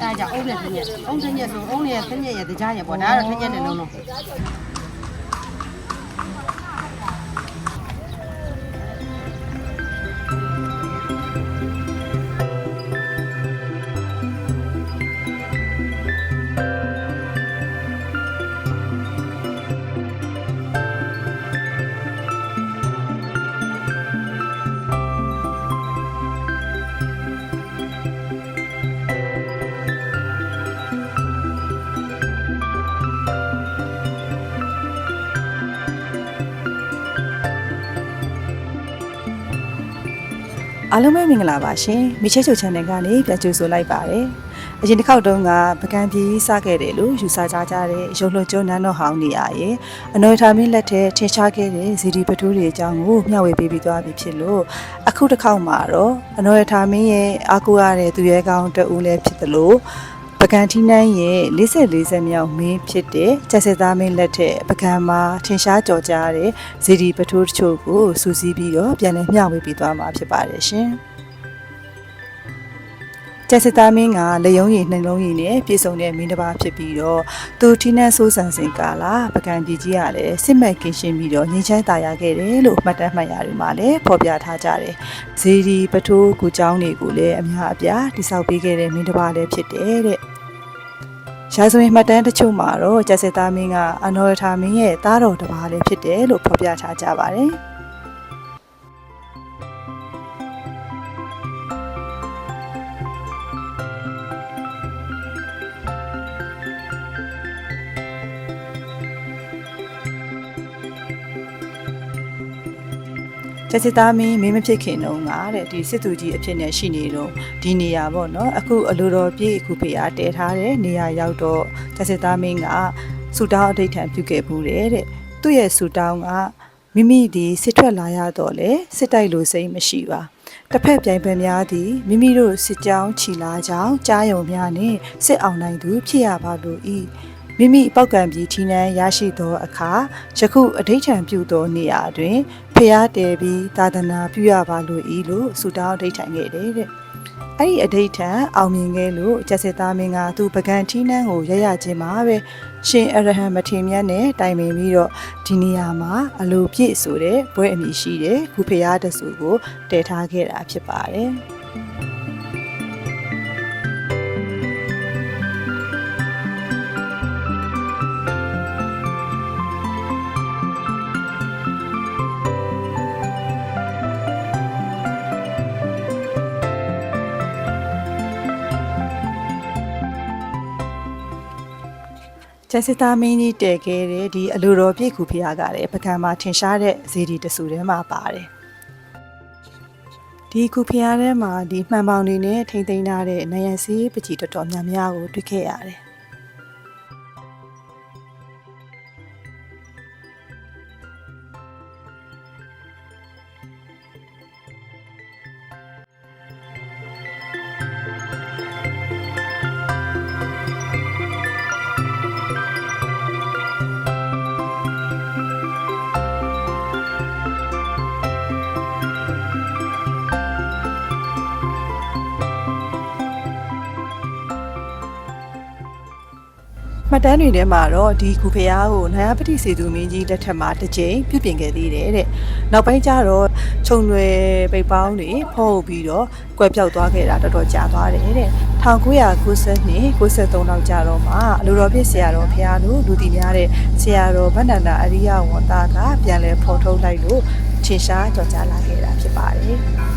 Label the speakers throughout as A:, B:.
A: အဲဒါကြောင့်အုံးနဲ့ထင်းရက်အုံးထင်းရက်ဆိုအုံးနဲ့ထင်းရက်ရဲ့တရားရက်ပေါ့ဒါကတော့ထင်းရက်နဲ့လုံးလုံး
B: လုံးပဲမင်္ဂလာပါရှင်မိချဲချို channel ကနေပြန်ကြိုဆိုလိုက်ပါတယ်အရင်တစ်ခေါက်တုန်းကပကံပြည်စခဲ့တယ်လို့ယူဆကြကြတဲ့ရုံလွှတ်ကျွန်းနန်းတော်ဟောင်းနေရရဲ့အနော်ထာမင်းလက်ထက်ထင်ရှားခဲ့တဲ့ဇီဒီပထူးတွေအကြောင်းကိုမျှဝေပေးပြီးသွားပြီဖြစ်လို့အခုတစ်ခေါက်မှာတော့အနော်ထာမင်းရဲ့အားကိုးရတဲ့သူရဲကောင်းတဦးလည်းဖြစ်တယ်လို့ ပကံထီးနှန်းရဲ့40 40မြောက်မင်းဖြစ်တဲ့ကျက်စစ်သားမင်းလက်ထက်ပကံမှာထင်ရှားကြော်ကြားတဲ့ဇီဒီပထူးတချို့ကိုစူးစီးပြီးတော့ပြန်လည်မျှဝေပေးသွားမှာဖြစ်ပါတယ်ရှင်။ကျက်စစ်သားမင်းကလေယုံရည်နှလုံးရည်နဲ့ပြည်စုံတဲ့မင်းတစ်ပါးဖြစ်ပြီးတော့သူထိနှန်းဆိုးဆန်စင်ကာလာပကံပြည်ကြီးကလည်းစစ်မဲ့ကင်းရှင်းပြီးတော့ငြိမ်းချမ်းသာရခဲ့တယ်လို့မှတ်တမ်းမှတ်ရတွေမှာလည်းဖော်ပြထားကြတယ်။ဇေဒီပထိုးကူကျောင်းတွေကိုလည်းအများအပြားတိစောက်ပေးခဲ့တဲ့မင်းတစ်ပါးလည်းဖြစ်တယ်တဲ့။ ရာဇဝင်မှတ်တမ်းတချို့မှာတော့ကျက်စစ်သားမင်းကအနော်ရထာမင်းရဲ့သားတော်တစ်ပါးလည်းဖြစ်တယ်လို့ဖော်ပြထားကြပါတယ်။ ကျစစ်သားမင်းမင်းမဖြစ်ခင်တုန်းကတဲ့ဒီစစ်သူကြီးအဖြစ်နဲ့ရှိနေတော့ဒီနေရာပေါ့နော်အခုအလိုတော်ပြည့်အခုဖေအားတဲထားတဲ့နေရာရောက်တော့ကျစစ်သားမင်းကဆူတောင်းအဋိဋ္ဌံပြုခဲ့ဘူးတဲ့တဲ့သူ့ရဲ့ဆူတောင်းကမိမိဒီစစ်ထွက်လာရတော့လေစစ်တိုက်လို့စိတ်မရှိပါတစ်ဖက်ပြိုင်ဘက်များသည်မိမိတို့စစ်ကြောင်းခြီလာကြောင်းကြားယုံများနှင့်စစ်အောင်နိုင်သူဖြစ်ရပါလို့ဤ မိမိပောက်ကံပြီးထီနန်းရရှိသောအခါယခုအဋိဋ္ဌံပြုသောနေရာတွင်ဖျားတယ်ပြီးသာသနာပြုရပါလို့ဤလို့ဆုတောင်းအဋိဋ္ဌံခဲ့တယ်တဲ့အဲ့ဒီအဋိဋ္ဌံအောင်မြင်ခဲ့လို့ကျက်စစ်သားမင်းကသူပကံထီနန်းကိုရရခြင်းမှာပဲရှင်အရဟံမထေမြတ်နဲ့တိုင်ပင်ပြီးတော့ဒီနေရာမှာအလိုပြည့်ဆိုတဲ့ဘွဲအမည်ရှိတဲ့ခုဖျားတဆူကိုတည်ထားခဲ့တာဖြစ်ပါတယ် ကျက်စစ်သားမင်းကြီးတည်ခဲ့တဲ့ဒီအလိုတော်ပြည့်ခုဖျားကလည်းပကံမှာထင်ရှားတဲ့ဇေဒီတဆူထဲမှာပါတယ်ဒီခုဖျားထဲမှာဒီမှန်ပေါင်တွေနဲ့ထိမ့်သိမ်းထားတဲ့နယံစည်းပကြီးတော်တော်များများကိုတွေ့ခဲ့ရတယ် တ်တမ်းတွေထဲမှာတော့ဒီခုဖျားကိုနယပတိစေသူမင်းကြီးလက်ထက်မှာတစ်ကြိမ်ပြုပြင်ခဲ့သေးတယ်တဲ့နောက်ပိုင်းကျတော့ခြုံရွယ်ပိတ်ပေါင်းတွေဖုံးပြီးတော့ကွဲပြောက်သွားခဲ့တာတော်တော်ကြာသွားတယ်တဲ့1990နှစ်93လောက်ကြာတော့မှအလိုတော်ပြည့်ဆရာတော်ဖျားလို့လူတည်များတဲ့ဆရာတော်ဗန္ဒနာအရိယဝန်သားကပြန်လဲဖော်ထုတ်လိုက်လို့ထင်ရှားကြော်ကြားလာခဲ့တာဖြစ်ပါတယ်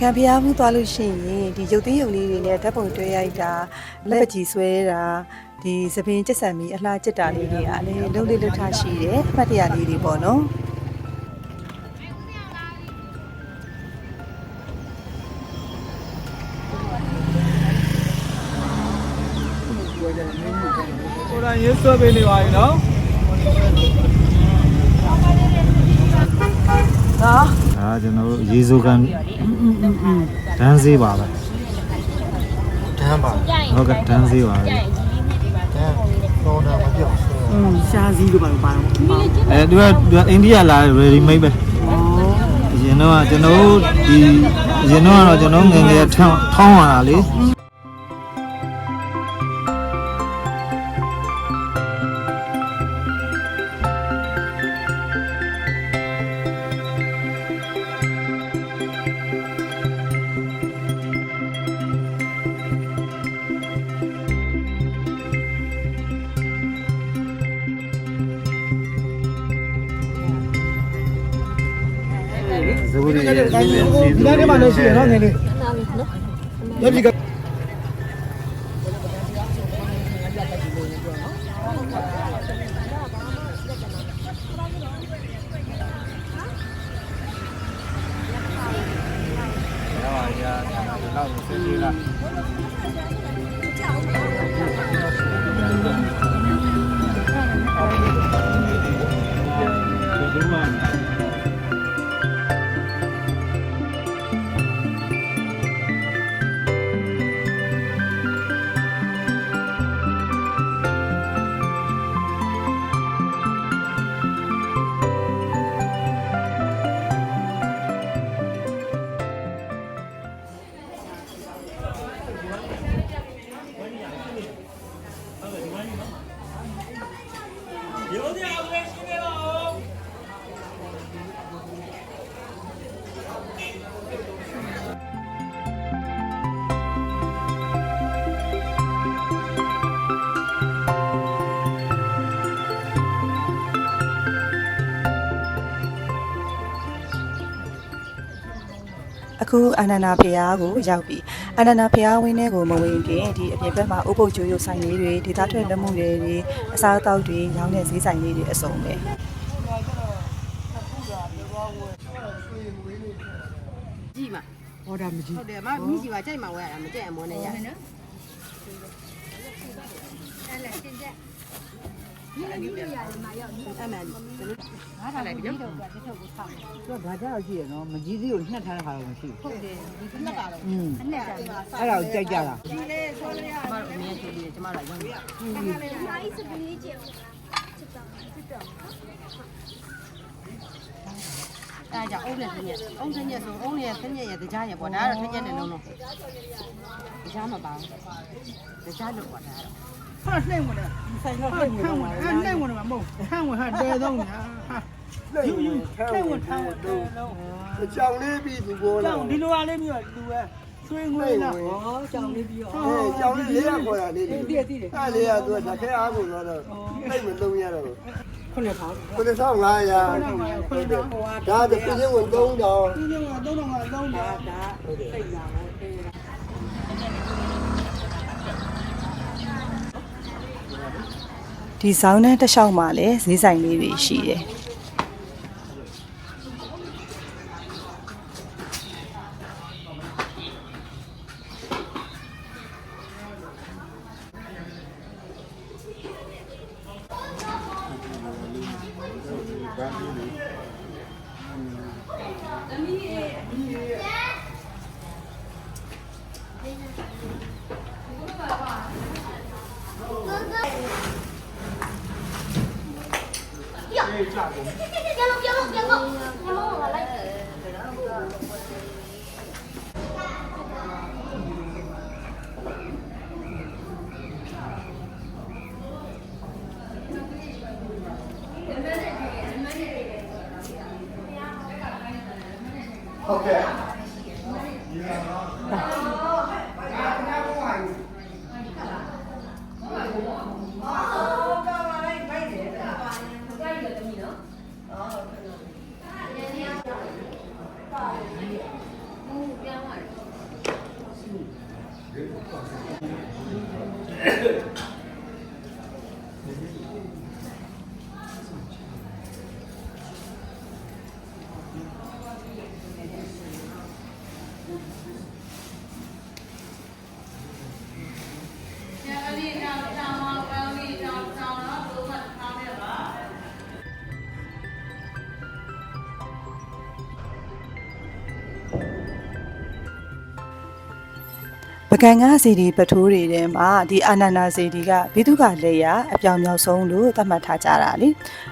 B: ကံဖျားမှုသွားလို့ရှိရင်ဒီရုပ်သိမ်းရုပ်လေးတွေနဲ့ဓာတ်ပုံတွေ့ရိုက်တာလက်ပကြီးဆွဲတာဒီသပင်ကျက်ဆံမီအလားကျက်တာလေးတွေကလည်းလုံးလေးလှထားရှိတယ်အမှတ်တရလေးတွေပေါ့နော်
C: ကိုယ်တိုင်ရေးဆွဲပေးနေပါပြီနော်
D: ဒါကျွန်တော်တို့ရေစိုးကန်ဒန်းစေးပါပဲ
E: တန်းပါ
D: ဟုတ်ကဲ့ဒန်းစေးပါပဲ
E: တန်းတော့တော့မပြောဘူး
A: ရှားစည်းလို့ပါတော့ပါတော့
D: အဲသူကသူကအိန္ဒိယလာ ready made ပဲအရင်တော့ကျွန်တော်တို့ဒီအရင်တော့ကတော့ကျွန်တော်ငယ်ငယ်ထောင်းထောင်းရတာလေ
C: လည်းရှိရနော်ငယ်လေးလက်ဒီက
B: အခုအာနန္ဒာဖျားကိုရောက်ပြီအာနန္ဒာဖျားဝင်းထဲကိုမဝင်ခင်ဒီအပြင်ဘက်မှာဥပုပ်ကျိုးရုပ်ဆိုင်လေးတွေဒေသထွက်လက်မှုတွေတွေအစားအသောက်တွေရောင်းတဲ့ဈေးဆိုင်လေးတွေအစုံပဲ
A: ကြည့်မှာဟောတာမကြည့်ဟုတ်တယ်မမိစီပါကြိုက်မှာဝဲရတာမကြိုက်အမောနဲ့ရတယ်နော်အဲ့လေတင်ကြအဲ့လေအမှန်ဘယ်လို ငါထားလိုက်ပြီနော်
F: သူကဘာကြောက်ရှိရနော်မကြီးသေးကိုနှက်ထားတဲ့ခါတော့မရှိဘူး
A: ဟုတ်တယ်ဒီနှစ်ပါတော့
F: อืม
A: နှစ်ပါ
F: အဲ့ဒါကိုကြိုက်ကြတာ
A: ဒီလေဆောလေးရကျမတို့အမြဲချိုးပြီးကျမတို့ရောင်းရအဲကြောင့်အုံးနဲ့ဆင်းရက်အုံးဆင်းရက်ဆိုအုံးနဲ့ဆင်းရက်ရဲ့တရားရဲ့ပေါ့ဒါကတော့ဆင်းရက်နဲ့လုံးလုံးတရားမပါဘူးတရားလို့ပေါ့ဒါကတော့
C: ဟာနှိမ့်ဝင်တယ်
F: ဆိုင်တော့နှိမ့်ဝင်တော့မှာ
C: ဟာနှိမ့်ဝင်တယ်မဟုတ်ဟန်ဝင်ဟာတဲတော့ညာဟာယူယူနှိမ့်ဝင်ထားတော့
E: အကြောင်လေးပြီးသူပေါ်လာ
C: ကြောင်ဒီလိုအားလေးမျိုးလူပဲဆွေးငွေလား
F: ဩကြောင်လေးပြီးတော့
E: အဲကြောင်လေးလေးရခေါ်တာလေး
F: တည်တည်တယ်
E: အဲ့လေးရသူကတခဲအားကိုတော့တော့သိမလုံးရတော့
F: ခုနှစ်ထောင်
E: 9500 ဒါတပြင်းဝင်3000
C: ဒီနေ့က3000က3000
F: ဒါဒါစိတ်လာတော့အဲ
B: ဒီဇောင်းနဲ့တစ်လျှောက်မှာလည်းဈေးဆိုင်လေးတွေရှိတယ် Okay. ပကံကစီဒီပထိုးတွေထဲမှာဒီအာနန္ဒာစီဒီကဘိတုကလက်ရအပြောင်မြောက်ဆုံးလို့သတ်မှတ်ထားကြတာလေ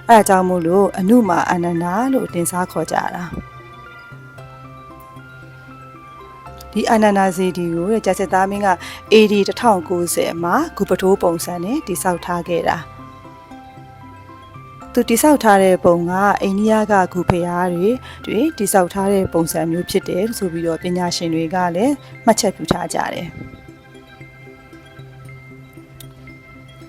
B: အဲအကြောင်းမို့လို့အနုမာအာနန္ဒာလို့တင်စားခေါ်ကြတာဒီအာနန္ဒာစီဒီကိုတဲ့ကျက်စစ်သားမင်းက AD 1090မှာဂူပထိုးပုံစံနဲ့တိစောက်ထားခဲ့တာ သူတိစောက်ထားတဲ့ပုံကအိန္ဒိယကဂူဖျားတွေတွေတိစောက်ထားတဲ့ပုံစံမျိုးဖြစ်တယ်ဆိုပြီးတော့ပညာရှင်တွေကလည်းမှတ်ချက်ပြုထားကြတယ်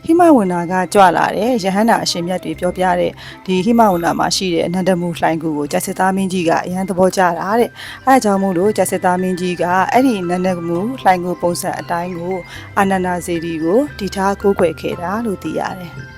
B: ဟိမဝန္နာကကြွလာတယ်ယဟန္တာအရှင်မြတ်တွေပြောပြတဲ့ဒီဟိမဝန္နာမှာရှိတဲ့အနန္တမူလှိုင်ကူကိုကျက်စစ်သားမင်းကြီးကအရန်သဘောကျတာတဲ့အဲအကြောင်းမို့လို့ကျက်စစ်သားမင်းကြီးကအဲ့ဒီနန္ဒမူလှိုင်ကူပုံစံအတိုင်းကိုအာနန္ဒာဇေဒီကိုတီထားကိုးကွယ်ခဲ့တာလို့သိရတယ်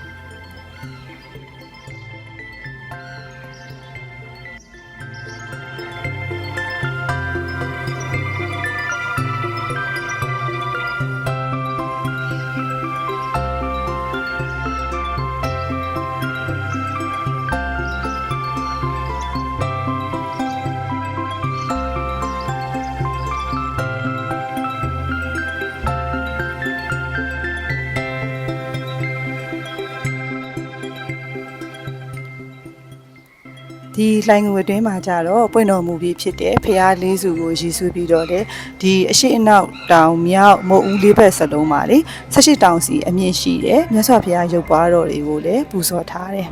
B: ဒီလှိုင်းငွေတွင်းမှာကြတော့ပွင့်တော်မူပြီးဖြစ်တဲ့ဖျားလေးစုကိုရည်စူးပြီးတော့လေဒီအရှိအနောက်တောင်မြောက်မုတ်ဦးလေးဘက်စလုံးမှာလေ၁၈တောင်စီအမြင့်ရှိတယ်မြတ်စွာဘုရားရုပ်ပွားတော်တွေကိုလည်းပူဇော်ထားတယ်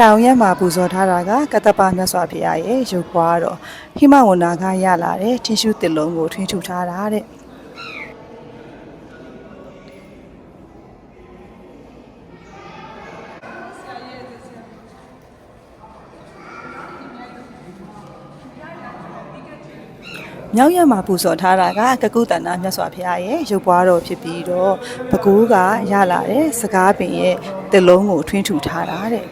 B: တောင်ရက်မှာပူဇော်ထားတာကကတ္တပမြတ်စွာဘုရားရဲ့ရုပ်ပွားတော်ဟိမဝန္တာကရလာတဲ့ထင်းရှုတစ်လုံးကိုထွင်းထူထားတာတဲ့ မြောက်ရက်မှာပူဇော်ထားတာကကကုတန္နာမြတ်စွာဘုရားရဲ့ရုပ်ပွားတော်ဖြစ်ပြီးတော့ဘကိုးကရလာတဲ့စကားပင်ရဲ့တစ်လုံးကိုထွင်းထူထားတာတဲ့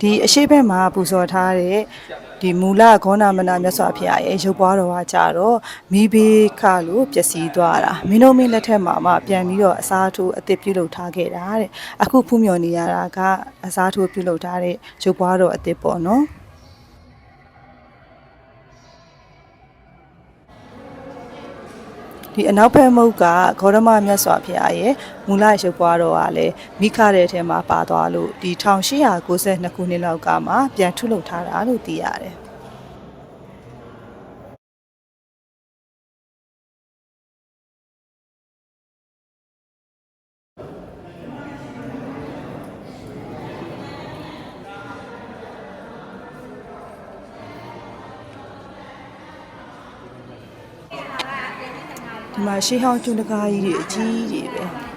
B: ဒီအရှိဘက်မှာပူဇော်ထားတဲ့ဒီမူလဂေါနာမနာမြတ်စွာဘုရားရဲ့ရုပ်ပွားတော်ကကြတော့မိဘေးခလို့ပျက်စီးသွားတာမင်းတို့မင်းလက်ထက်မှာမှပြန်ပြီးတော့အစားထိုးအသစ်ပြုလုပ်ထားခဲ့တာတဲ့အခုဖူးမြော်နေရတာကအစားထိုးပြုလုပ်ထားတဲ့ရုပ်ပွားတော်အသစ်ပေါ့နော် ဒီအနောက်ဘက်မုတ်ကဂေါရမမြတ်စွာဘုရားရဲ့မူလရုပ်ပွားတော်ကလည်းမိခတဲ့အထဲမှာပါသွားလို့ဒီ1892ခုနှစ်လောက်ကမှပြန်ထုတ်လုပ်ထားတာလို့သိရတယ်။။ ရှေးဟောင်းကျွန်းတကားကြီးတွေအကြီးကြီးတွေပဲ။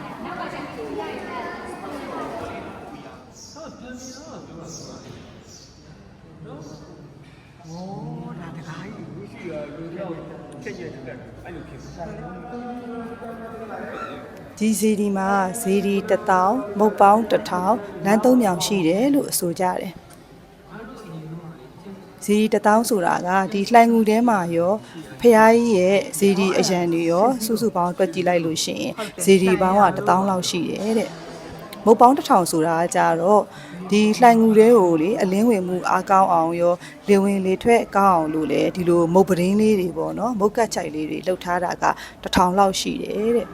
B: ဒီဇီဒီမှာဇီဒီ1000မုတ်ပေါင်း1000လမ်း3မြောင်ရှိတယ်လို့အဆိုကြတယ် ဇီဒီ1000ဆိုတာကဒီလှိုင်ငူထဲမှာရောဖះကြီးရဲ့ဇီဒီအရန်တွေရောစုစုပေါင်းတွက်ကြည့်လိုက်လို့ရှိရင်ဇီဒီပေါင်းက1000လောက်ရှိတယ်တဲ့မုတ်ပေါင်း1000ဆိုတာကကြတော့ဒီလှိုင်ငူတွေကိုလေအလင်းဝင်မှုအားကောင်းအောင်ရောလေဝင်လေထွက်ကောင်းအောင်လို့လေဒီလိုမုတ်ပရင်းလေးတွေပေါ့နော်မုတ်ကတ်ချိုက်လေးတွေလှုပ်ထားတာက1000လောက်ရှိတယ်တဲ့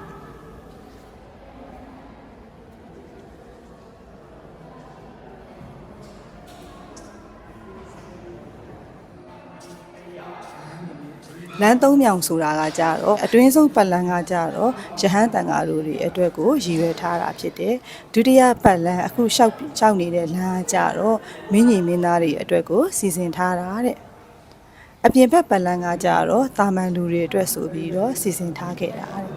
B: လမ်းသုံးမြောင်ဆိုတာကကြတော့အတွင်းဆုံးပတ်လန်းကကြတော့ရဟန်းတန်ဃာတို့တွေအတွက်ကိုရည်ရွယ်ထားတာဖြစ်တယ်ဒုတိယပတ်လန်းအခုလျှောက်လျှောက်နေတဲ့လမ်းကကြတော့မင်းကြီးမင်းသားတွေအတွက်ကိုစီစဉ်ထားတာတဲ့အပြင်ဘက်ပတ်လန်းကကြတော့တာမန်လူတွေအတွက်ဆိုပြီးတော့စီစဉ်ထားခဲ့တာတဲ့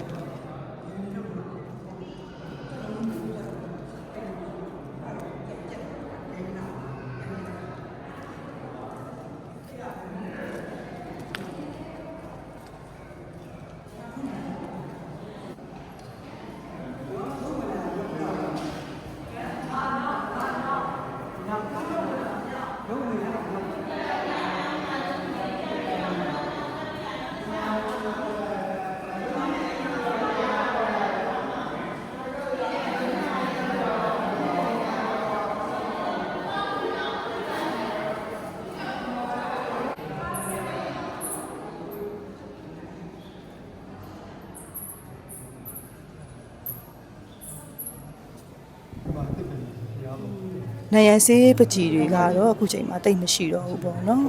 B: နိုင်ရန်စေးပကြီးတွေကတော့အခုချိန်မှာတိတ်မရှိတော့ဘူးပေါ့နော်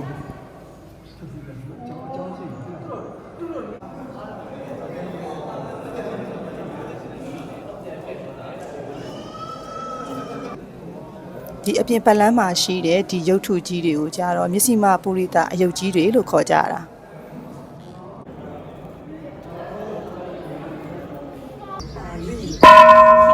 B: ဒီအပြင်ပတ်လန်းမှာရှိတဲ့ဒီရုပ်ထုကြီးတွေကိုကြတော့မျက်စိမပုရိသအယုတ်ကြီးတွေလို့ခေါ်ကြတာအာ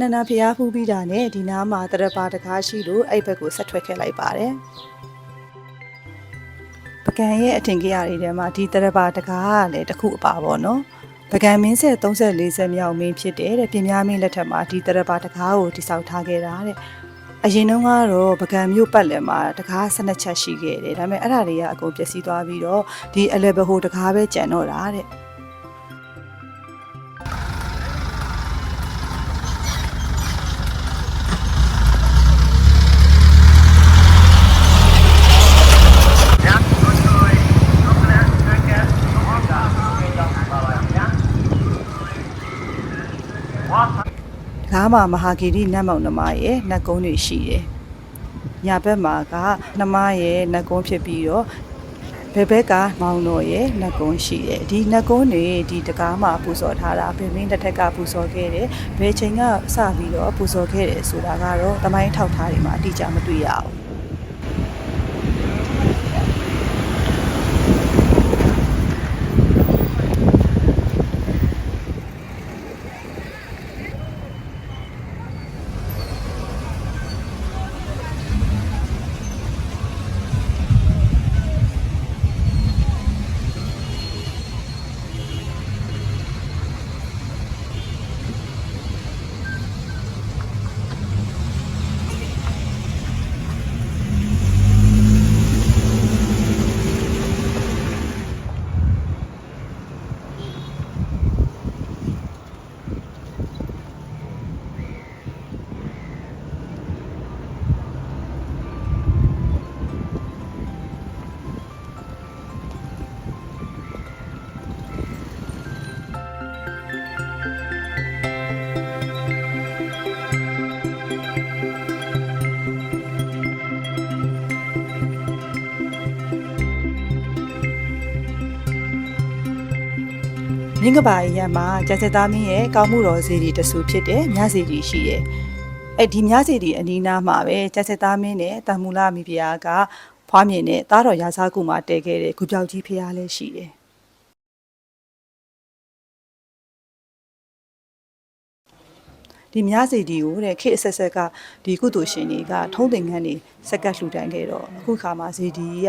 B: နန္ဒဖျားဖူးပြီးတာနဲ့ဒီနားမှာတရပါတကားရှိလို့အဲ့ဘက်ကိုဆက်ထွက်ခဲ့လိုက်ပါတယ်ပကံရဲ့အထင်ကြီးရာတွေထဲမှာဒီတရပါတကားကလည်းတစ်ခုအပါပေါ့နော်ပကံမင်းဆက်34ဆက်မြောက်မင်းဖြစ်တယ်တဲ့ပြင်များမင်းလက်ထက်မှာဒီတရပါတကားကိုတိစောက်ထားခဲ့တာတဲ့အရင်တုန်းကတော့ပကံမျိုးပတ်လည်မှာတကား12ချက်ရှိခဲ့တယ်ဒါပေမဲ့အဲ့ဒါတွေကအကုန်ပျက်စီးသွားပြီးတော့ဒီအလဲဘဟိုတကားပဲကျန်တော့တာတဲ့ ငါးမှာမဟာဂီရီနတ်မောင်နှမရဲ့နတ်ကုန်းတွေရှိတယ်။ညာဘက်မှာကနှမရဲ့နတ်ကုန်းဖြစ်ပြီးတော့ဘယ်ဘက်ကမောင်တော်ရဲ့နတ်ကုန်းရှိတယ်။ဒီနတ်ကုန်းတွေဒီတကားမှာပူဇော်ထားတာဘယ်မင်းတစ်ထက်ကပူဇော်ခဲ့တယ်။ဘယ်ချိန်ကစပြီးတော့ပူဇော်ခဲ့တယ်ဆိုတာကတော့တမိုင်းထောက်ထားတွေမှာအတိအကျမတွေ့ရဘူး။ မြင်းကပါရီရမှာကျက်စစ်သားမင်းရဲ့ကောင်းမှုတော်စီဒီတဆူဖြစ်တဲ့မြစီဒီရှိတယ်အဲ့ဒီမြစီဒီအနီးနားမှာပဲကျက်စစ်သားမင်းနဲ့တန်မူလာမိဖုရားကဖွားမြင်တဲ့သားတော်ရာဇာကူမှာတည်ခဲ့တဲ့ဂူပြောက်ကြီးဖုရားလည်းရှိတယ်ဒီမြစီဒီကိုတဲ့ခေတ်အဆက်ဆက်ကဒီကုသိုလ်ရှင်တွေကထုံးသင်ခန်းတွေစက်ကတ်လှူဒန်းခဲ့တော့အခုခါမှာဇီဒီက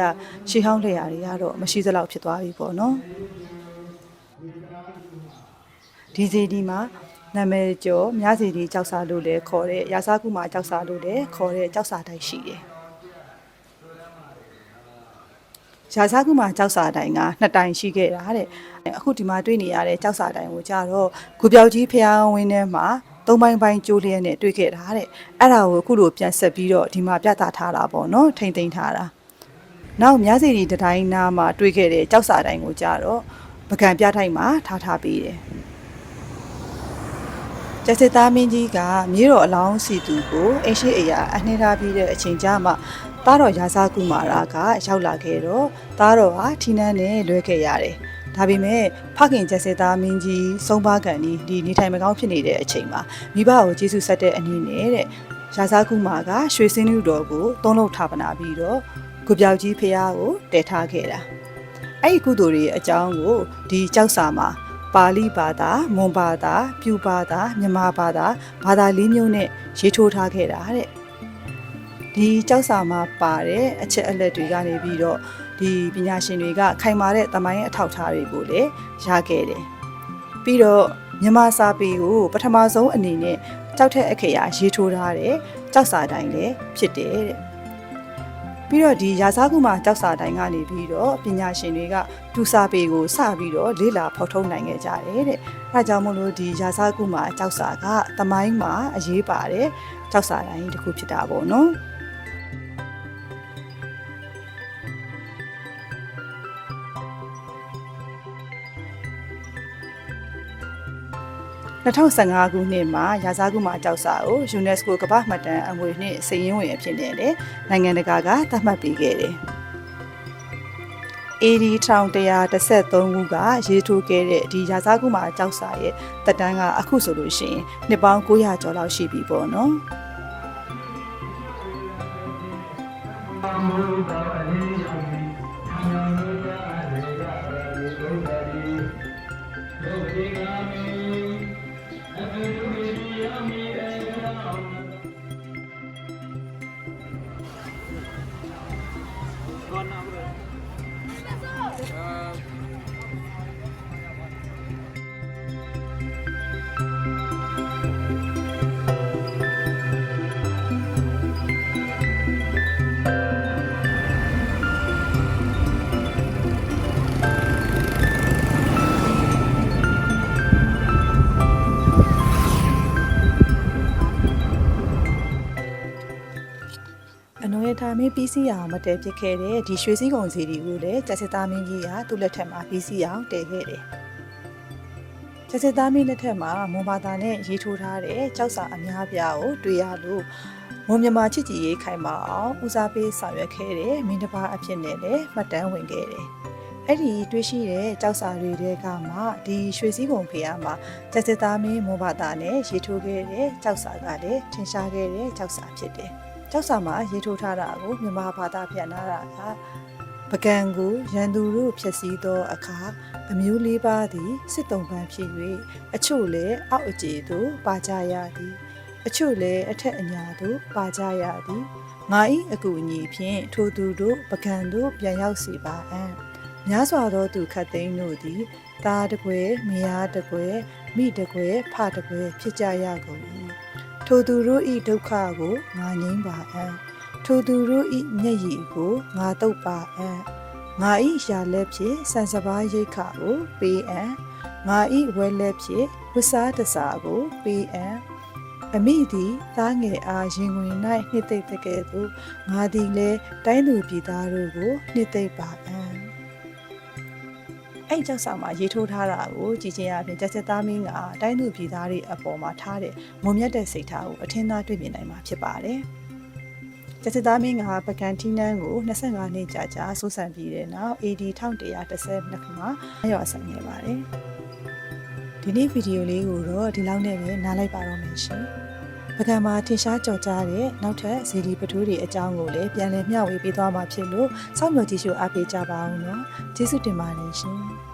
B: ရှေးဟောင်းလက်ရာတွေကတော့မရှိသလောက်ဖြစ်သွားပြီပေါ့နော် ဒီဇီဒီမှာနာမည်ကျော်မြစီဒီကြောက်စာလို့လည်းခေါ်တဲ့ရာစာကုမာကြောက်စာလို့လည်းခေါ်တဲ့ကြောက်စာတိုက်ရှိတယ်ရာဇာကုမာကြောက်စာတိုင်ကနှစ်တိုင်ရှိခဲ့တာတဲ့အခုဒီမှာတွေ့နေရတဲ့ကြောက်စာတိုင်ကိုကြတော့ဂူပြောက်ကြီးဖျားဝင်းထဲမှာသုံးပိုင်းပိုင်းကျိုးလျက်နဲ့တွေ့ခဲ့တာတဲ့အဲ့ဒါကိုအခုလိုပြန်ဆက်ပြီးတော့ဒီမှာပြသထားတာပေါ့နော်ထိမ့်သိမ်းထားတာနောက်မြစီဒီတတိုင်းနားမှာတွေ့ခဲ့တဲ့ကြောက်စာတိုင်ကိုကြတော့ပကံပြထိုက်မှာထားထားပေးတယ် ကျက်စစ်သားမင်းကြီးကမြေတော်အလောင်းစီသူကိုအရှိအရာအနှင်းထားပြီးတဲ့အချိန်ကြာမှသားတော်ရာဇာကုမာရာကရောက်လာခဲ့တော့သားတော်ဟာထီနန်းနဲ့လွဲခဲ့ရတယ်။ဒါပေမဲ့ဖခင်ကျက်စစ်သားမင်းကြီးဆုံးပါကန်ဒီဒီနေထိုင်မကောင်းဖြစ်နေတဲ့အချိန်မှာမိဘကိုကျေးဇူးဆက်တဲ့အနေနဲ့တဲ့ရာဇာကုမာကရွှေစင်းလူတော်ကိုသုံးလို့ထားပနာပြီးတော့ကုပြောက်ကြီးဖះကိုတည်ထားခဲ့တာ။အဲ့ဒီကုသိုလ်တွေအကြောင်းကိုဒီကြောက်စာမှာ ပါဠိဘာသာမွန်ဘာသာပြူဘာသာမြန်မာဘာသာဘာသာလေးမျိုးနဲ့ရေးထိုးထားခဲ့တာတဲ့ဒီကြောက်စာမှာပါတဲ့အချက်အလက်တွေကနေပြီးတော့ဒီပညာရှင်တွေကခိုင်မာတဲ့သမိုင်းအထောက်အထားတွေကိုလည်းရခဲ့တယ်ပြီးတော့မြန်မာစာပေကိုပထမဆုံးအနေနဲ့ကြောက်တဲ့အခရာရေးထိုးထားတဲ့ကြောက်စာတိုင်းလည်းဖြစ်တယ်တဲ့ ပြီးတော့ဒီရာဇာကုမာကြောက်စာတိုင်းကနေပြီးတော့ပညာရှင်တွေကဒူစာပေကိုစပြီးတော့လေ့လာဖော်ထုတ်နိုင်ခဲ့ကြတယ်တဲ့။အဲဒါကြောင့်မို့လို့ဒီရာဇာကုမာကြောက်စာကသမိုင်းမှာအရေးပါတယ်ကြောက်စာတိုင်းတစ်ခုဖြစ်တာပေါ့နော်။ 2015ခုနှစ်မှာရာဇာကုမာကြောက်စာကို UNESCO ကမ္ဘာ့မှတ်တမ်းအမွေနှင့်စည်ရင်းဝင်အဖြစ်နဲ့လည်းနိုင်ငံတကာကသတ်မှတ်ပေးခဲ့တယ်။ AD 1113ခုကရေးထိုးခဲ့တဲ့ဒီရာဇာကုမာကြောက်စာရဲ့တက်တန်းကအခုဆိုလို့ရှိရင်နှစ်ပေါင်း900ကျော်လောက်ရှိပြီပေါ့နော်။။ မင်းပြီးစီအောင်မတည်ဖြစ်ခဲ့တဲ့ဒီရွှေစည်းကုံစီတွေကိုလည်းကျက်စစ်သားမင်းကြီးကသူ့လက်ထက်မှာပြီးစီအောင်တည်ခဲ့တယ်။ကျက်စစ်သားမင်းလက်ထက်မှာမွန်ဘာသာနဲ့ရေးထိုးထားတဲ့ကြောက်စာအများပြားကိုတွေ့ရလို့မွန်မြန်မာချစ်ကြည်ရေးခိုင်မာအောင်ဦးစားပေးဆောင်ရွက်ခဲ့တဲ့မင်းတစ်ပါးအဖြစ်နဲ့လည်းမှတ်တမ်းဝင်ခဲ့တယ်။အဲ့ဒီတွေ့ရှိတဲ့ကြောက်စာတွေတဲကမှဒီရွှေစည်းကုံဖေးရမှာကျက်စစ်သားမင်းမွန်ဘာသာနဲ့ရေးထိုးခဲ့တဲ့ကြောက်စာကလည်းထင်ရှားခဲ့တဲ့ကြောက်စာဖြစ်တယ်။ ကျောက်စာမှာရေးထိုးထားတာကိုမြန်မာဘာသာပြန်လာတာကပကံကိုရန်သူတို့ဖျက်ဆီးသောအခါအမျိုးလေးပါးသည်စစ်တုံးပန်းဖြစ်၍အချို့လည်းအောက်အခြေသို့ပါကြရသည် အချို့လည်းအထက်အညာသို့ပါကြရသည်ငါ၏အကူအညီဖြင့်ထိုသူတို့ပကံတို့ပြန်ရောက်စီပါအံ့များစွာသောသူခတ်သိန်းတို့သည်သားတကွယ်မယားတကွယ်မိတကွယ်ဖတကွယ်ဖြစ်ကြရကုန်၏ ထိုသူတို့၏ဒုက္ခကိုငါငြိမ်းပါအံ့ထိုသူတို့၏မျက်ရည်ကိုငါတုပ်ပါအံ့ငါ၏ရှာလက်ဖြင့်ဆန်စပါးရိတ်ခကိုပေးအံ့ငါ၏ဝဲလက်ဖြင့်ဝစားတစားကိုပေးအံ့အမိသည်သားငယ်အားရင်ဝင်၌နှစ်သိမ့်တကယ်သို့ငါသည်လည်းတိုင်းသူပြည်သားတို့ကိုနှစ်သိမ့်ပါအံ့ အဲ့ကြောက်ဆောင်မှာရေးထိုးထားတာကိုကြည်ချင်းအပြင်တက်ချက်သားမင်းကတိုင်းသူပြည်သားတွေအပေါ်မှာထားတဲ့မုံမြတ်တဲ့စိတ်ထားကိုအထင်သာတွေ့မြင်နိုင်မှာဖြစ်ပါတယ်။ကျစစ်သားမင်းကပကံထီနန်းကို25နှစ်ကြာကြာစိုးစံပြီးတဲ့နောက် AD 1112ခုမှာရောက်ဆိုင်ခဲ့ပါတယ်။ဒီနေ့ဗီဒီယိုလေးကိုတော့ဒီလောက်နဲ့ပဲနားလိုက်ပါတော့မယ်ရှင် ပကံမှာထင်ရှားကြော်ကြားတဲ့နောက်ထပ်ဇီဒီပထိုးတွေအကြောင်းကိုလည်းပြန်လည်မျှဝေပေးသွားမှာဖြစ်လို့စောင့်မျှော်ကြည့်ရှုအားပေးကြပါအောင်နော်ကျေးဇူးတင်ပါတယ်ရှင်